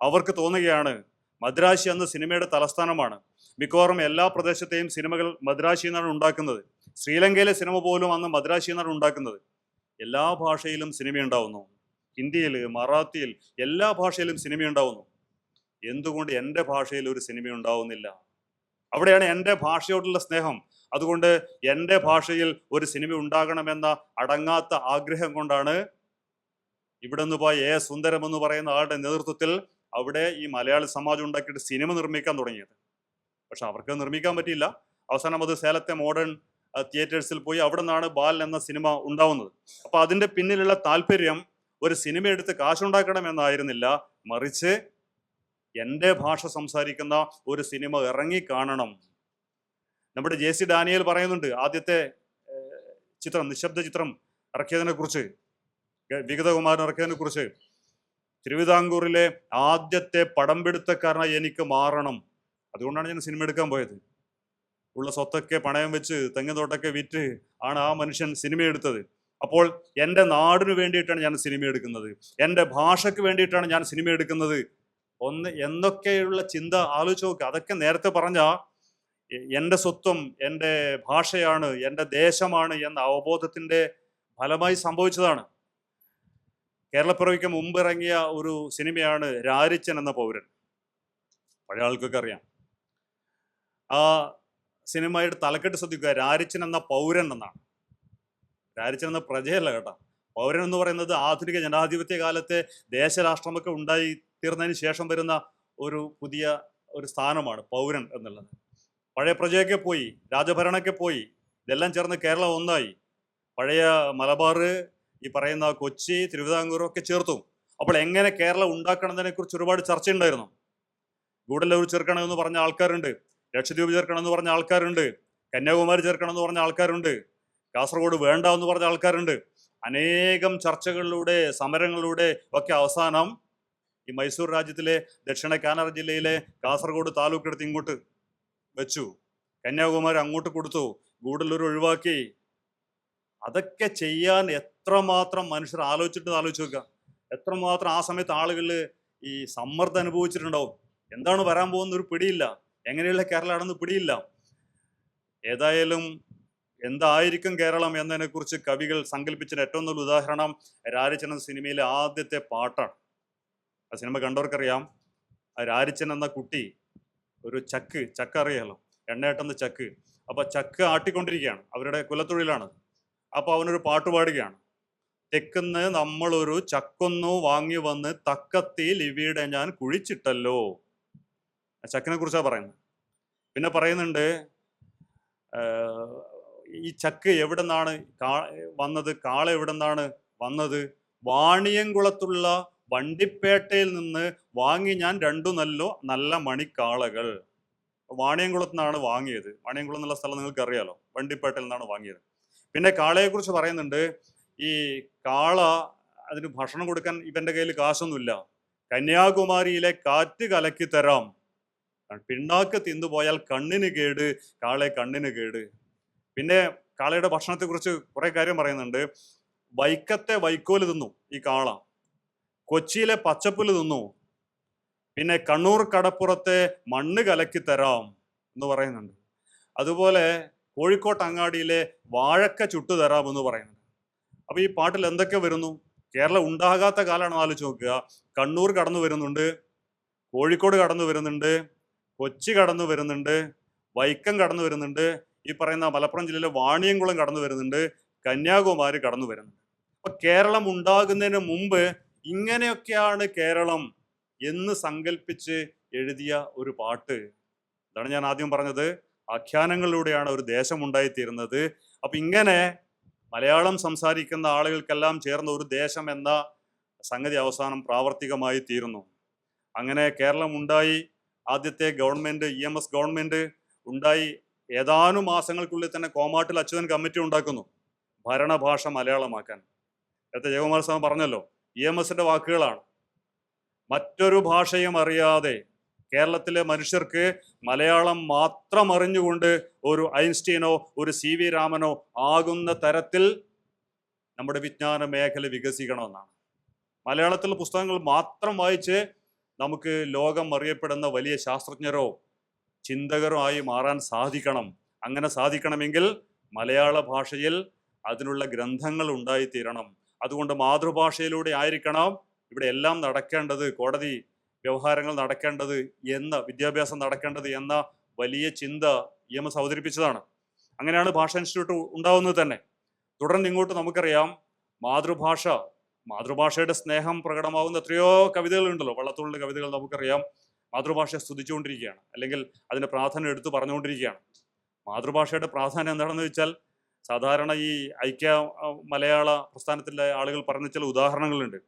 A: അവർക്ക് തോന്നുകയാണ് മദ്രാശി എന്ന സിനിമയുടെ തലസ്ഥാനമാണ്. മിക്കവാറും എല്ലാ പ്രദേശത്തെയും സിനിമകൾ മദ്രാശി എന്നാണ് ഉണ്ടാക്കുന്നത്. ശ്രീലങ്കയിലെ സിനിമ പോലും അന്ന് മദ്രാശി എന്നാണ് ഉണ്ടാക്കുന്നത്. എല്ലാ ഭാഷയിലും സിനിമ ഉണ്ടാവുന്നു. ഹിന്ദിയിൽ മറാത്തിയിൽ എല്ലാ ഭാഷയിലും സിനിമ ഉണ്ടാവുന്നു. എന്തുകൊണ്ട് എന്റെ ഭാഷയിൽ ഒരു സിനിമ ഉണ്ടാവുന്നില്ല? അവിടെയാണ് എന്റെ ഭാഷയോടുള്ള സ്നേഹം. അതുകൊണ്ട് എന്റെ ഭാഷയിൽ ഒരു സിനിമ ഉണ്ടാകണമെന്ന അടങ്ങാത്ത ആഗ്രഹം കൊണ്ടാണ് ഇവിടെ നിന്ന് പോയ എ സുന്ദരം എന്ന് പറയുന്ന ആളുടെ നേതൃത്വത്തിൽ അവിടെ ഈ മലയാളി സമാജം ഉണ്ടാക്കിയിട്ട് സിനിമ നിർമ്മിക്കാൻ തുടങ്ങിയത്. പക്ഷെ അവർക്ക് നിർമ്മിക്കാൻ പറ്റിയില്ല. അവസാനം അത് സേലത്തെ മോഡേൺ തിയേറ്റേഴ്സിൽ പോയി അവിടെ നിന്നാണ് ബാൽ എന്ന സിനിമ ഉണ്ടാവുന്നത്. അപ്പോൾ അതിന്റെ പിന്നിലുള്ള താല്പര്യം ഒരു സിനിമ എടുത്ത് കാശുണ്ടാക്കണം എന്നായിരുന്നില്ല മറിച്ച് എന്റെ ഭാഷ സംസാരിക്കുന്ന ഒരു സിനിമ ഇറങ്ങി കാണണം. നമ്മുടെ ജെ സി ഡാനിയൽ പറയുന്നുണ്ട് ആദ്യത്തെ ചിത്രം നിശബ്ദ ചിത്രം ഇറക്കിയതിനെ കുറിച്ച് വിഗതകുമാരൻ ഇറക്കിയതിനെ കുറിച്ച്. തിരുവിതാംകൂറിലെ ആദ്യത്തെ പടം പിടുത്തക്കാരനായി എനിക്ക് മാറണം. അതുകൊണ്ടാണ് ഞാൻ സിനിമ എടുക്കാൻ പോയത്. ഉള്ള സ്വത്തൊക്കെ പണയം വെച്ച് തെങ്ങിൻ തോട്ടൊക്കെ വിറ്റ് ആണ് ആ മനുഷ്യൻ സിനിമ എടുത്തത്. അപ്പോൾ എന്റെ നാടിനു വേണ്ടിയിട്ടാണ് ഞാൻ സിനിമ എടുക്കുന്നത്. എന്റെ ഭാഷയ്ക്ക് വേണ്ടിയിട്ടാണ് ഞാൻ സിനിമ എടുക്കുന്നത്. ഒന്ന് എന്തൊക്കെയുള്ള ചിന്ത ആലോചിച്ച് നോക്കുക അതൊക്കെ നേരത്തെ പറഞ്ഞ എന്റെ സ്വത്വം എന്റെ ഭാഷയാണ് എന്റെ ദേശമാണ് എന്ന അവബോധത്തിന്റെ ഫലമായി സംഭവിച്ചതാണ്. കേരളപ്പിറവിക്ക് മുമ്പ് ഇറങ്ങിയ ഒരു സിനിമയാണ് രാരിച്ചൻ എന്ന പൗരൻ. പഴയ ആൾക്കൊക്കെ അറിയാം. ആ സിനിമയുടെ തലക്കെട്ട് ശ്രദ്ധിക്കുക രാരിച്ചൻ എന്ന പൗരൻ എന്നാണ്. രാരിച്ചൻ എന്ന പ്രജയല്ല കേട്ടോ. പൗരൻ എന്ന് പറയുന്നത് ആധുനിക ജനാധിപത്യ കാലത്തെ ദേശരാഷ്ട്രമൊക്കെ ഉണ്ടായി തീർന്നതിന് ശേഷം വരുന്ന ഒരു പുതിയ ഒരു സ്ഥാനമാണ് പൗരൻ എന്നുള്ളത്. പഴയ പ്രജയൊക്കെ പോയി രാജഭരണമൊക്കെ പോയി ഇതെല്ലാം ചേർന്ന് കേരളം ഒന്നായി. പഴയ മലബാർ ഈ പറയുന്ന കൊച്ചി തിരുവിതാംകൂർ ഒക്കെ ചേർത്തു. അപ്പോൾ എങ്ങനെ കേരളം ഉണ്ടാക്കണമെന്നതിനെ കുറിച്ച് ഒരുപാട് ചർച്ചയുണ്ടായിരുന്നു. ചേർക്കണം എന്ന് പറഞ്ഞ ആൾക്കാരുണ്ട് ലക്ഷദ്വീപ് ചേർക്കണം എന്ന് പറഞ്ഞ ആൾക്കാരുണ്ട് കന്യാകുമാരി ചേർക്കണം എന്ന് പറഞ്ഞ ആൾക്കാരുണ്ട് കാസർഗോഡ് വേണ്ട എന്ന് പറഞ്ഞ ആൾക്കാരുണ്ട്. അനേകം ചർച്ചകളിലൂടെ സമരങ്ങളിലൂടെ ഒക്കെ അവസാനം ഈ മൈസൂർ രാജ്യത്തിലെ ദക്ഷിണ കാനറ ജില്ലയിലെ കാസർഗോഡ് താലൂക്കെടുത്ത് ഇങ്ങോട്ട് വെച്ചു. കന്യാകുമാരി അങ്ങോട്ട് കൊടുത്തു. ഗൂഡല്ലൂർ ഒഴിവാക്കി. അതൊക്കെ ചെയ്യാൻ എത്രമാത്രം മനുഷ്യർ ആലോചിച്ചിട്ട് ആലോചിച്ച് നോക്കുക. എത്രമാത്രം ആ സമയത്ത് ആളുകളിൽ ഈ സമ്മർദ്ദം അനുഭവിച്ചിട്ടുണ്ടാവും. എന്താണ് വരാൻ പോകുന്ന ഒരു പിടിയില്ല. എങ്ങനെയുള്ള കേരളം ആണെന്ന് പിടിയില്ല. ഏതായാലും എന്തായിരിക്കും കേരളം എന്നതിനെക്കുറിച്ച് കവികൾ സങ്കല്പിച്ചതിന് ഏറ്റവും നല്ല ഉദാഹരണം രാരിച്ചൻ എന്ന സിനിമയിലെ ആദ്യത്തെ പാട്ടാണ്. ആ സിനിമ കണ്ടവർക്കറിയാം. ആ രാരിച്ചൻ എന്ന കുട്ടി ഒരു ചക്ക് ചക്ക അറിയാലോ? എണ്ണയാട്ടുന്ന ചക്ക്. അപ്പോൾ ചക്ക് ആട്ടിക്കൊണ്ടിരിക്കുകയാണ്. അവരുടെ കുലത്തൊഴിലാണ്. അപ്പൊ അവനൊരു പാട്ട് പാടുകയാണ്. തെക്കുന്ന് നമ്മളൊരു ചക്കൊന്നു വാങ്ങി വന്ന് തക്കത്തിൽ ഇവിടെ ഞാൻ കുഴിച്ചിട്ടല്ലോ. ചക്കിനെ കുറിച്ചാണ് പറയുന്നത്. പിന്നെ പറയുന്നുണ്ട് ഈ ചക്ക് എവിടെ നിന്നാണ് കാ വന്നത്? കാള എവിടെ നിന്നാണ് വന്നത്? വാണിയംകുളത്തുള്ള വണ്ടിപ്പേട്ടയിൽ നിന്ന് വാങ്ങി ഞാൻ രണ്ടു നല്ലോ നല്ല മണിക്കാളകൾ. വാണിയംകുളത്ത് നിന്നാണ് വാങ്ങിയത്. വാണിയംകുളം എന്നുള്ള സ്ഥലം നിങ്ങൾക്ക് അറിയാലോ വണ്ടിപ്പേട്ടയിൽ നിന്നാണ് വാങ്ങിയത്. പിന്നെ കാളയെക്കുറിച്ച് പറയുന്നുണ്ട് ഈ കാള അതിന് ഭക്ഷണം കൊടുക്കാൻ ഇവന്റെ കയ്യിൽ കാശൊന്നുമില്ല. കന്യാകുമാരിയിലെ കാറ്റ് കലക്കി തരാം. പിണ്ണാക്ക് തിന്നുപോയാൽ കണ്ണിന് കേട് കാളെ കണ്ണിന് കേട്. പിന്നെ കാളയുടെ ഭക്ഷണത്തെക്കുറിച്ച് കുറേ കാര്യം പറയുന്നുണ്ട്. വൈക്കത്തെ വൈക്കോൽ തിന്നു ഈ കാള. കൊച്ചിയിലെ പച്ചപ്പുൽ തിന്നു പിന്നെ കണ്ണൂർ കടപ്പുറത്തെ മണ്ണ് കലക്കി തരാം എന്ന് പറയുന്നുണ്ട്. അതുപോലെ കോഴിക്കോട്ട് അങ്ങാടിയിലെ വാഴക്ക ചുട്ടു എന്ന് പറയുന്നുണ്ട്. അപ്പൊ ഈ പാട്ടിൽ എന്തൊക്കെ വരുന്നു? കേരളം ഉണ്ടാകാത്ത കാലമാണ് ആലോചിച്ച് നോക്കുക. കണ്ണൂർ കടന്നു വരുന്നുണ്ട് കോഴിക്കോട് കടന്നു വരുന്നുണ്ട് കൊച്ചി കടന്നു വരുന്നുണ്ട് വൈക്കം കടന്നു വരുന്നുണ്ട് ഈ പറയുന്ന മലപ്പുറം ജില്ലയിലെ വാണിയംകുളം കടന്നു വരുന്നുണ്ട് കന്യാകുമാരി കടന്നു വരുന്നുണ്ട്. അപ്പൊ കേരളം ഉണ്ടാകുന്നതിന് മുമ്പ് ഇങ്ങനെയൊക്കെയാണ് കേരളം എന്ന് സങ്കല്പിച്ച് എഴുതിയ ഒരു പാട്ട്. അതാണ് ഞാൻ ആദ്യം പറഞ്ഞത്. ആഖ്യാനങ്ങളിലൂടെയാണ് ഒരു ദേശം ഉണ്ടായിത്തീരുന്നത് അപ്പൊ ഇങ്ങനെ മലയാളം സംസാരിക്കുന്ന ആളുകൾക്കെല്ലാം ചേർന്ന ഒരു ദേശം എന്ന സംഗതി അവസാനം പ്രാവർത്തികമായി തീരുന്നു. അങ്ങനെ കേരളം ഉണ്ടായി. ആദ്യത്തെ government E M S government ഉണ്ടായി. ഏതാനും മാസങ്ങൾക്കുള്ളിൽ തന്നെ കോമാട്ടിൽ അച്യുതൻ കമ്മിറ്റി ഉണ്ടാക്കുന്നു. ഭരണഭാഷ മലയാളമാക്കാൻ. നേരത്തെ ജയകുമാർ സ്വാമി പറഞ്ഞല്ലോ ഇ എം എസിന്റെ വാക്കുകളാണ്. മറ്റൊരു ഭാഷയും അറിയാതെ കേരളത്തിലെ മനുഷ്യർക്ക് മലയാളം മാത്രം അറിഞ്ഞുകൊണ്ട് ഒരു ഐൻസ്റ്റീനോ ഒരു സി വി രാമനോ ആകുന്ന തരത്തിൽ നമ്മുടെ വിജ്ഞാന മേഖല വികസിക്കണമെന്നാണ്. മലയാളത്തിലെ പുസ്തകങ്ങൾ മാത്രം വായിച്ച് നമുക്ക് ലോകം അറിയപ്പെടുന്ന വലിയ ശാസ്ത്രജ്ഞരോ ചിന്തകരോ ആയി മാറാൻ സാധിക്കണം. അങ്ങനെ സാധിക്കണമെങ്കിൽ മലയാള ഭാഷയിൽ അതിനുള്ള ഗ്രന്ഥങ്ങൾ ഉണ്ടായിത്തീരണം. അതുകൊണ്ട് മാതൃഭാഷയിലൂടെ ആയിരിക്കണം ഇവിടെ എല്ലാം നടക്കേണ്ടത് കോടതി വ്യവഹാരങ്ങൾ നടക്കേണ്ടത് എന്ന വിദ്യാഭ്യാസം നടക്കേണ്ടത് എന്ന വലിയ ചിന്ത ഇ എം എസ് അവതരിപ്പിച്ചതാണ്. അങ്ങനെയാണ് ഭാഷ ഇൻസ്റ്റിറ്റ്യൂട്ട് ഉണ്ടാവുന്നത് തന്നെ. തുടർന്ന് ഇങ്ങോട്ട് നമുക്കറിയാം മാതൃഭാഷ മാതൃഭാഷയുടെ സ്നേഹം പ്രകടമാകുന്ന എത്രയോ കവിതകളുണ്ടല്ലോ വള്ളത്തോളിന്റെ കവിതകൾ നമുക്കറിയാം. മാതൃഭാഷയെ സ്തുതിച്ചുകൊണ്ടിരിക്കുകയാണ് അല്ലെങ്കിൽ അതിന്റെ പ്രാധാന്യം എടുത്തു പറഞ്ഞുകൊണ്ടിരിക്കുകയാണ്. മാതൃഭാഷയുടെ പ്രാധാന്യം എന്താണെന്ന് വെച്ചാൽ സാധാരണ ഈ ഐക്യ മലയാള പ്രസ്ഥാനത്തിലെ ആളുകൾ പറഞ്ഞ ചില ഉദാഹരണങ്ങളുണ്ട്.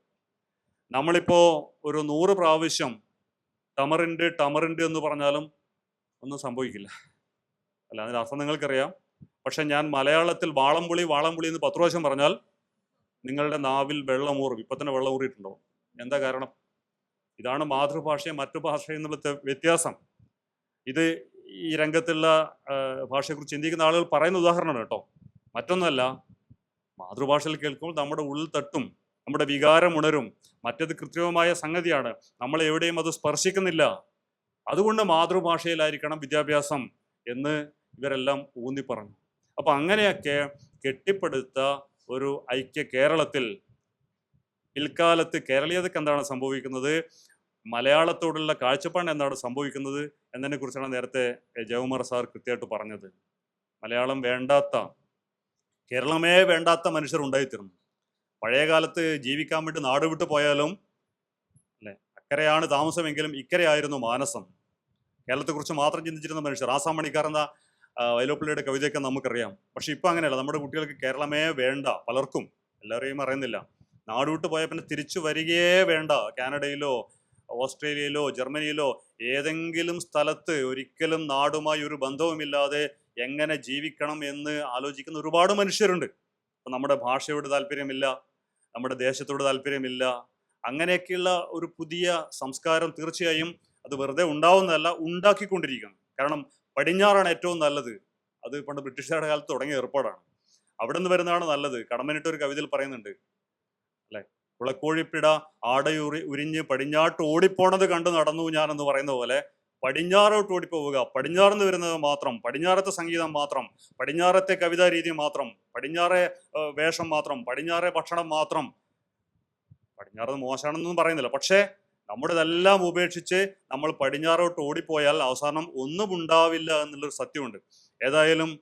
A: നമ്മളിപ്പോ ഒരു നൂറ് പ്രാവശ്യം ടമറിന്റെ ടമറിന്റെ എന്ന് പറഞ്ഞാലും ഒന്നും സംഭവിക്കില്ല. അല്ല അതിന്റെ അർത്ഥം നിങ്ങൾക്കറിയാം. പക്ഷെ ഞാൻ മലയാളത്തിൽ വാളംപുളി വാളംപുളി എന്ന് പത്ത് പ്രാവശ്യം പറഞ്ഞാൽ നിങ്ങളുടെ നാവിൽ വെള്ളമൂറും ഇപ്പൊ തന്നെ വെള്ളമൂറിയിട്ടുണ്ടോ എന്താ കാരണം? ഇതാണ് മാതൃഭാഷയും മറ്റു ഭാഷയും എന്നുള്ള വ്യത്യാസം. ഇത് ഈ രംഗത്തുള്ള ഭാഷയെക്കുറിച്ച് ചിന്തിക്കുന്ന ആളുകൾ പറയുന്ന ഉദാഹരണമാണ് കേട്ടോ. മറ്റൊന്നല്ല മാതൃഭാഷയിൽ കേൾക്കുമ്പോൾ നമ്മുടെ ഉള്ളിൽ തട്ടും നമ്മുടെ വികാരം ഉണരും. മറ്റത് കൃത്രിമമായ സംഗതിയാണ്. നമ്മൾ എവിടെയും അത് സ്പർശിക്കുന്നില്ല. അതുകൊണ്ട് മാതൃഭാഷയിലായിരിക്കണം വിദ്യാഭ്യാസം എന്ന് ഇവരെല്ലാം ഊന്നി പറഞ്ഞു അപ്പൊ അങ്ങനെയൊക്കെ കെട്ടിപ്പടുത്ത ഒരു ഐക്യ കേരളത്തിൽ പിൽക്കാലത്ത് കേരളീയതയ്ക്ക് എന്താണ് സംഭവിക്കുന്നത്? മലയാളത്തോടുള്ള കാഴ്ചപ്പാട് എന്താണ് സംഭവിക്കുന്നത് എന്നതിനെ കുറിച്ചാണ് നേരത്തെ ജവമർ സാർ കൃത്യമായിട്ട് പറഞ്ഞത്. മലയാളം വേണ്ടാത്ത കേരളമേ വേണ്ടാത്ത മനുഷ്യർ ഉണ്ടായിത്തീർന്നു. പഴയ കാലത്ത് ജീവിക്കാൻ വേണ്ടി നാട് വിട്ടു പോയാലും അല്ലേ അക്കരെയാണ് താമസമെങ്കിലും ഇക്കരെയായിരുന്നു മാനസം. കേരളത്തെക്കുറിച്ച് മാത്രം ചിന്തിച്ചിരുന്ന മനുഷ്യർ. ആസാം മണിക്കാർ എന്ന വൈലോപ്പിള്ളിയുടെ കവിതയൊക്കെ നമുക്കറിയാം. പക്ഷെ ഇപ്പൊ അങ്ങനെയല്ല. നമ്മുടെ കുട്ടികൾക്ക് കേരളമേ വേണ്ട പലർക്കും എല്ലാവരെയും അറിയുന്നില്ല. നാട് വിട്ടു പോയ പിന്നെ തിരിച്ചു വരികയേ വേണ്ട. കാനഡയിലോ ഓസ്ട്രേലിയയിലോ ജർമ്മനിയിലോ ഏതെങ്കിലും സ്ഥലത്ത് ഒരിക്കലും നാടുമായി ഒരു ബന്ധവുമില്ലാതെ എങ്ങനെ ജീവിക്കണം എന്ന് ആലോചിക്കുന്ന ഒരുപാട് മനുഷ്യരുണ്ട്. അപ്പൊ നമ്മുടെ ഭാഷയോട് താല്പര്യമില്ല നമ്മുടെ ദേശത്തോട് താല്പര്യമില്ല അങ്ങനെയൊക്കെയുള്ള ഒരു പുതിയ സംസ്കാരം തീർച്ചയായും അത് വെറുതെ ഉണ്ടാവുന്നതല്ല ഉണ്ടാക്കിക്കൊണ്ടിരിക്കണം കാരണം പടിഞ്ഞാറാണ് ഏറ്റവും നല്ലത്. അത് പണ്ട് ബ്രിട്ടീഷുകാരുടെ കാലത്ത് തുടങ്ങിയ ഏർപ്പാടാണ്. അവിടെ നിന്ന് വരുന്നതാണ് നല്ലത്. കടമനിട്ട് ഒരു കവിതയിൽ പറയുന്നുണ്ട്. അല്ലെ? കുളക്കോഴിപ്പിട ആടയുറി ഉരിഞ്ഞ് പടിഞ്ഞാട്ട് ഓടിപ്പോണത് കണ്ടു നടന്നു ഞാൻ എന്ന് പറയുന്ന പോലെ പടിഞ്ഞാറോട്ട് ഓടിപ്പോവുക. പടിഞ്ഞാറുന്ന് വരുന്നത് മാത്രം പടിഞ്ഞാറത്തെ സംഗീതം മാത്രം പടിഞ്ഞാറത്തെ കവിതാ രീതി മാത്രം പടിഞ്ഞാറെ വേഷം മാത്രം പടിഞ്ഞാറെ ഭക്ഷണം മാത്രം. പടിഞ്ഞാറ് മോശമാണെന്നൊന്നും പറയുന്നില്ല. പക്ഷേ നമ്മുടെതെല്ലാം ഉപേക്ഷിച്ച് നമ്മൾ പടിഞ്ഞാറോട്ട് ഓടിപ്പോയാൽ അവസാനം ഒന്നും ഉണ്ടാവില്ല എന്നുള്ളൊരു സത്യമുണ്ട്. ഏതായാലും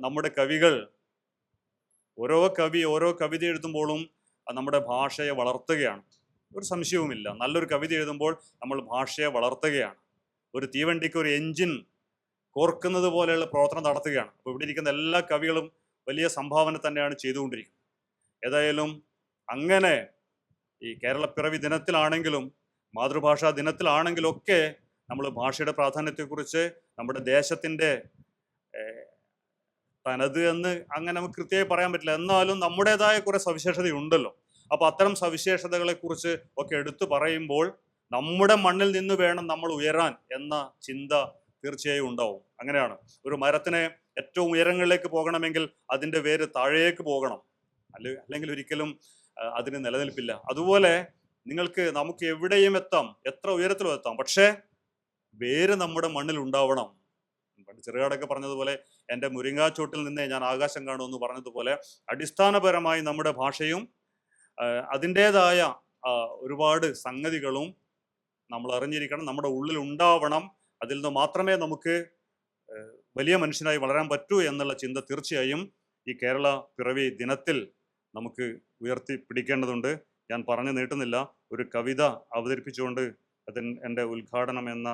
A: നമ്മുടെ കവികൾ ഓരോ കവി ഓരോ കവിത എഴുതുമ്പോഴും നമ്മുടെ ഭാഷയെ വളർത്തുകയാണ്. ഒരു സംശയവുമില്ല. നല്ലൊരു കവിത എഴുതുമ്പോൾ നമ്മൾ ഭാഷയെ വളർത്തുകയാണ്. ഒരു തീവണ്ടിക്ക് ഒരു എൻജിൻ കോർക്കുന്നത് പോലെയുള്ള പ്രവർത്തനം നടത്തുകയാണ്. അപ്പോൾ ഇവിടെ ഇരിക്കുന്ന എല്ലാ കവികളും വലിയ സംഭാവന തന്നെയാണ് ചെയ്തുകൊണ്ടിരിക്കുന്നത്. ഏതായാലും അങ്ങനെ ഈ കേരള പിറവി ദിനത്തിലാണെങ്കിലും മാതൃഭാഷാ ദിനത്തിലാണെങ്കിലും ഒക്കെ നമ്മൾ ഭാഷയുടെ പ്രാധാന്യത്തെക്കുറിച്ച് നമ്മുടെ ദേശത്തിന്റെ തനത് എന്ന് അങ്ങനെ നമുക്ക് കൃത്യമായി പറയാൻ പറ്റില്ല. എന്നാലും നമ്മുടേതായ കുറേ സവിശേഷതയുണ്ടല്ലോ. അപ്പോൾ അത്തരം സവിശേഷതകളെ കുറിച്ച് ഒക്കെ എടുത്തു പറയുമ്പോൾ നമ്മുടെ മണ്ണിൽ നിന്ന് വേണം നമ്മൾ ഉയരാൻ എന്ന ചിന്ത തീർച്ചയായും ഉണ്ടാവും. അങ്ങനെയാണ്. ഒരു മരത്തിന് ഏറ്റവും ഉയരങ്ങളിലേക്ക് പോകണമെങ്കിൽ അതിന്റെ വേര് താഴേക്ക് പോകണം. അല്ല അല്ലെങ്കിൽ ഒരിക്കലും അതിന് നിലനിൽപ്പില്ല. അതുപോലെ നിങ്ങൾക്ക് നമുക്ക് എവിടെയും എത്താം. എത്ര ഉയരത്തിലും എത്താം. പക്ഷേ വേര് നമ്മുടെ മണ്ണിൽ ഉണ്ടാവണം. പണ്ട് ചെറുകാടൊക്കെ പറഞ്ഞതുപോലെ എന്റെ മുരിങ്ങാച്ചോട്ടിൽ നിന്നേ ഞാൻ ആകാശം കാണുമെന്ന് പറഞ്ഞതുപോലെ അടിസ്ഥാനപരമായി നമ്മുടെ ഭാഷയും അതിന്റേതായ ഒരുപാട് സംഗതികളും നമ്മൾ അറിഞ്ഞിരിക്കണം നമ്മുടെ ഉള്ളിൽ ഉണ്ടാവണം അതിൽ നിന്ന് മാത്രമേ നമുക്ക് വലിയ മനുഷ്യനായി വളരാൻ പറ്റൂ എന്നുള്ള ചിന്ത തീർച്ചയായും ഈ കേരള പിറവി ദിനത്തിൽ നമുക്ക് ഉയർത്തി പിടിക്കേണ്ടതുണ്ട് ഞാൻ പറഞ്ഞു നീട്ടുന്നില്ല. ഒരു കവിത അവതരിപ്പിച്ചുകൊണ്ട് അതിൻ എന്റെ ഉദ്ഘാടനം എന്ന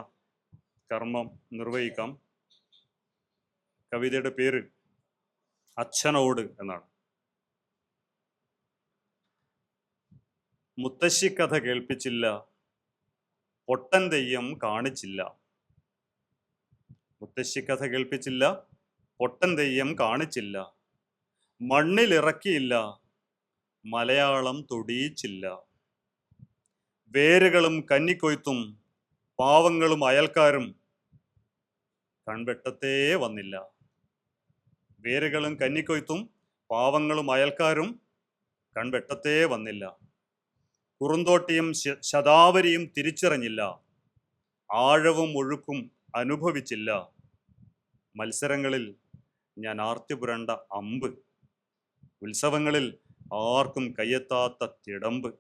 A: കർമ്മം നിർവഹിക്കാം. കവിതയുടെ പേര് അച്ഛനോട് എന്നാണ്. മുത്തശ്ശി കഥ കേൾപ്പിച്ചില്ല. പൊട്ടൻ തെയ്യം കാണിച്ചില്ല. മുത്തശ്ശി കഥ കേൾപ്പിച്ചില്ല. പൊട്ടൻ തെയ്യം കാണിച്ചില്ല. മണ്ണിലിറക്കിയില്ല മലയാളം തൊടിയിച്ചില്ല. വേരുകളും കന്നിക്കൊയ്ത്തും പാവങ്ങളും അയൽക്കാരും കൺവെട്ടത്തേ വന്നില്ല. വേരുകളും കന്നിക്കൊയ്ത്തും പാവങ്ങളും അയൽക്കാരും കൺവെട്ടത്തേ വന്നില്ല. കുറുന്തോട്ടിയും ശതാവരിയും തിരിച്ചറിഞ്ഞില്ല. ആഴവും ഒഴുക്കും അനുഭവിച്ചില്ല. മത്സരങ്ങളിൽ ഞാൻ ആർത്തി പുരണ്ട അമ്പ്. ഉത്സവങ്ങളിൽ ആർക്കും കയ്യെത്താത്ത തിടമ്പ്.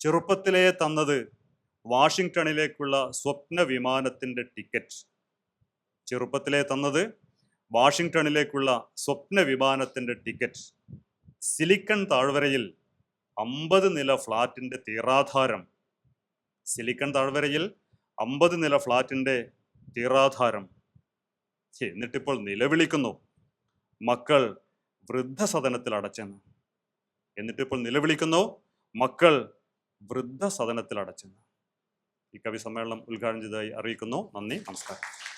A: ചെറുപ്പത്തിലേ തന്നത് വാഷിങ്ടണിലേക്കുള്ള സ്വപ്ന വിമാനത്തിന്റെ ടിക്കറ്റ്. ചെറുപ്പത്തിലേ തന്നത് വാഷിങ്ടണിലേക്കുള്ള സ്വപ്ന വിമാനത്തിന്റെ ടിക്കറ്റ്. സിലിക്കൺ താഴ്വരയിൽ അമ്പത് നില ഫ്ലാറ്റിന്റെ തീറാധാരം സിലിക്കൺ താഴ്വരയിൽ അമ്പത് നില ഫ്ലാറ്റിന്റെ തീറാധാരം എന്നിട്ടിപ്പോൾ നിലവിളിക്കുന്നു. മക്കൾ വൃദ്ധസദനത്തിൽ അടച്ചെന്ന്. എന്നിട്ടിപ്പോൾ നിലവിളിക്കുന്നു. മക്കൾ വൃദ്ധസദനത്തിൽ അടച്ചെന്ന്. ഈ കവി സമ്മേളനം ഉദ്ഘാടനം ചെയ്തതായി അറിയിക്കുന്നു. നന്ദി. നമസ്കാരം.